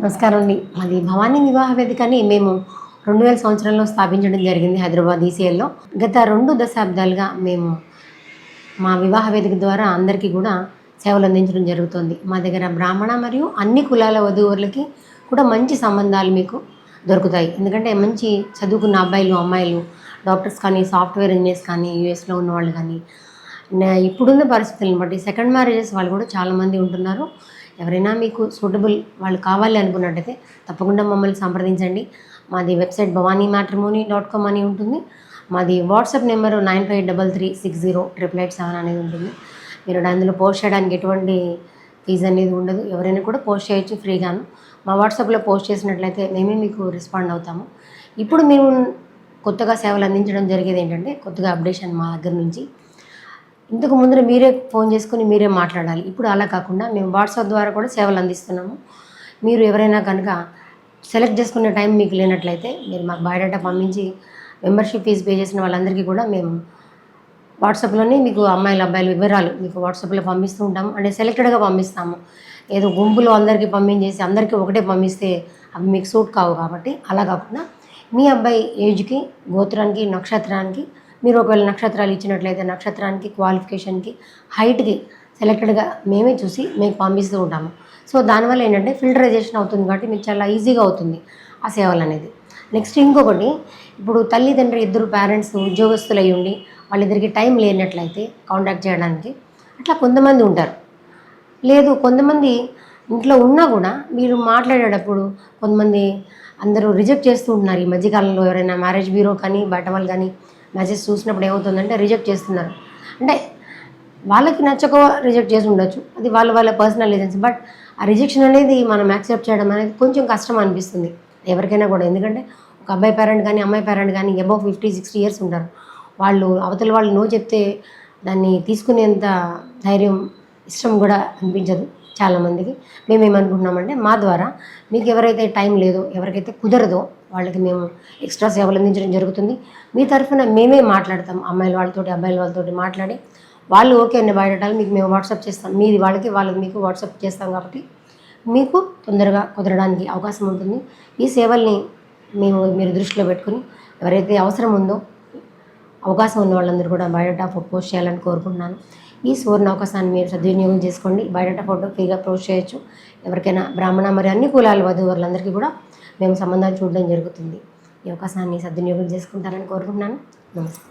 నమస్కారం అండి. మాది భవానీ వివాహ వేదికని మేము రెండు వేల సంవత్సరంలో స్థాపించడం జరిగింది హైదరాబాద్ ఈసీఎల్లో. గత రెండు దశాబ్దాలుగా మేము మా వివాహ వేదిక ద్వారా అందరికీ కూడా సేవలు అందించడం జరుగుతుంది. మా దగ్గర బ్రాహ్మణ మరియు అన్ని కులాల వధువులకి కూడా మంచి సంబంధాలు మీకు దొరుకుతాయి. ఎందుకంటే మంచి చదువుకున్న అబ్బాయిలు అమ్మాయిలు డాక్టర్స్ కానీ సాఫ్ట్వేర్ ఇంజనీర్స్ కానీ యూఎస్లో ఉన్న వాళ్ళు కానీ ఇప్పుడున్న పరిస్థితులను బట్టి సెకండ్ మ్యారేజెస్ వాళ్ళు కూడా చాలామంది ఉంటున్నారు. ఎవరైనా మీకు సూటబుల్ వాళ్ళు కావాలి అనుకున్నట్టయితే తప్పకుండా మమ్మల్ని సంప్రదించండి. మాది website Bhavani matrimony dot com అని ఉంటుంది. మాది WhatsApp number nine five double three six zero triple eight seven అనేది ఉంటుంది. మీరు అందులో పోస్ట్ చేయడానికి ఎటువంటి ఫీజు అనేది ఉండదు. ఎవరైనా కూడా పోస్ట్ చేయొచ్చు ఫ్రీగాను. మా వాట్సాప్లో పోస్ట్ చేసినట్లయితే మేమే మీకు రెస్పాండ్ అవుతాము. ఇప్పుడు మేము కొత్తగా సేవలు అందించడం జరిగేది ఏంటంటే కొత్తగా అప్డేషన్ మా దగ్గర నుంచి ఇంతకు ముందర మీరే ఫోన్ చేసుకుని మీరే మాట్లాడాలి. ఇప్పుడు అలా కాకుండా మేము వాట్సాప్ ద్వారా కూడా సేవలు అందిస్తున్నాము. మీరు ఎవరైనా కనుక సెలెక్ట్ చేసుకునే టైం మీకు లేనట్లయితే మీరు మాకు బయోడేటా పంపించి మెంబర్షిప్ ఫీజు పే చేసిన వాళ్ళందరికీ కూడా మేము వాట్సాప్లోనే మీకు అమ్మాయిలు అబ్బాయిలు వివరాలు మీకు వాట్సాప్లో పంపిస్తూ ఉంటాము. అంటే సెలెక్టెడ్గా పంపిస్తాము. ఏదో గుంపులో అందరికీ పంపించేసి అందరికీ ఒకటే పంపిస్తే అవి మీకు సూట్ కావు కాబట్టి అలా కాకుండా మీ అబ్బాయి ఏజ్కి గోత్రానికి నక్షత్రానికి మీరు ఒకవేళ నక్షత్రాలు ఇచ్చినట్లయితే నక్షత్రానికి క్వాలిఫికేషన్కి హైట్కి సెలెక్టెడ్గా మేమే చూసి మీకు పంపిస్తూ ఉంటాము. సో దానివల్ల ఏంటంటే ఫిల్టరైజేషన్ అవుతుంది కాబట్టి మీకు చాలా ఈజీగా అవుతుంది ఆ సేవలు అనేది. నెక్స్ట్ ఇంకొకటి ఇప్పుడు తల్లిదండ్రి ఇద్దరు పేరెంట్స్ ఉద్యోగస్తులు ఉండి వాళ్ళిద్దరికి టైం లేనట్లయితే కాంటాక్ట్ చేయడానికి అట్లా కొంతమంది ఉంటారు. లేదు కొంతమంది ఇంట్లో ఉన్నా కూడా మీరు మాట్లాడేటప్పుడు కొంతమంది అందరూ రిజెక్ట్ చేస్తూ ఉంటున్నారు ఈ మధ్యకాలంలో ఎవరైనా మ్యారేజ్ బ్యూరో కానీ బయట వాళ్ళు కానీ. మెసేజ్ చూసినప్పుడు ఏమవుతుందంటే రిజెక్ట్ చేస్తున్నారు. అంటే వాళ్ళకి నచ్చక రిజెక్ట్ చేసి ఉండొచ్చు. అది వాళ్ళ వాళ్ళ పర్సనల్ రీజన్స్. బట్ ఆ రిజెక్షన్ అనేది మనం యాక్సెప్ట్ చేయడం అనేది కొంచెం కష్టం అనిపిస్తుంది. ఎవరికైనా కూడా. ఎందుకంటే ఒక అబ్బాయి పేరెంట్ కానీ అమ్మాయి పేరెంట్ కానీ అబౌవ్ ఫిఫ్టీ సిక్స్టీ ఇయర్స్ ఉంటారు. వాళ్ళు అవతల వాళ్ళు నో చెప్తే దాన్ని తీసుకునేంత ధైర్యం ఇష్టం కూడా అనిపించదు చాలామందికి. మేము ఏమనుకుంటున్నామంటే మా ద్వారా మీకు ఎవరైతే టైం లేదో ఎవరికైతే కుదరదో వాళ్ళకి మేము ఎక్స్ట్రా సేవలు అందించడం జరుగుతుంది. మీ తరఫున మేమే మాట్లాడతాం. అమ్మాయిల వాళ్ళతోటి అబ్బాయిల వాళ్ళతోటి మాట్లాడి వాళ్ళు ఓకే అన్ని బయటటాలు మీకు మేము వాట్సాప్ చేస్తాం. మీది వాళ్ళకి వాళ్ళకి మీకు వాట్సాప్ చేస్తాం కాబట్టి మీకు తొందరగా కుదరడానికి అవకాశం ఉంటుంది. ఈ సేవల్ని మేము మీరు దృష్టిలో పెట్టుకుని ఎవరైతే అవసరం ఉందో అవకాశం ఉన్న వాళ్ళందరూ కూడా బయోడేటా పోస్ట్ చేయాలని కోరుకుంటున్నాను. ఈ సువర్ణ అవకాశాన్ని మీరు సద్వినియోగం చేసుకోండి. బయోడేటా ఫోటో ఫ్రీగా పోస్ట్ చేయొచ్చు. ఎవరికైనా బ్రాహ్మణ మరి అన్ని కులాల వధువరులందరికీ కూడా మేము సంబంధాలు చూడడం జరుగుతుంది. ఈ అవకాశాన్ని సద్వినియోగం చేసుకుంటారని కోరుకుంటున్నాను. నమస్తే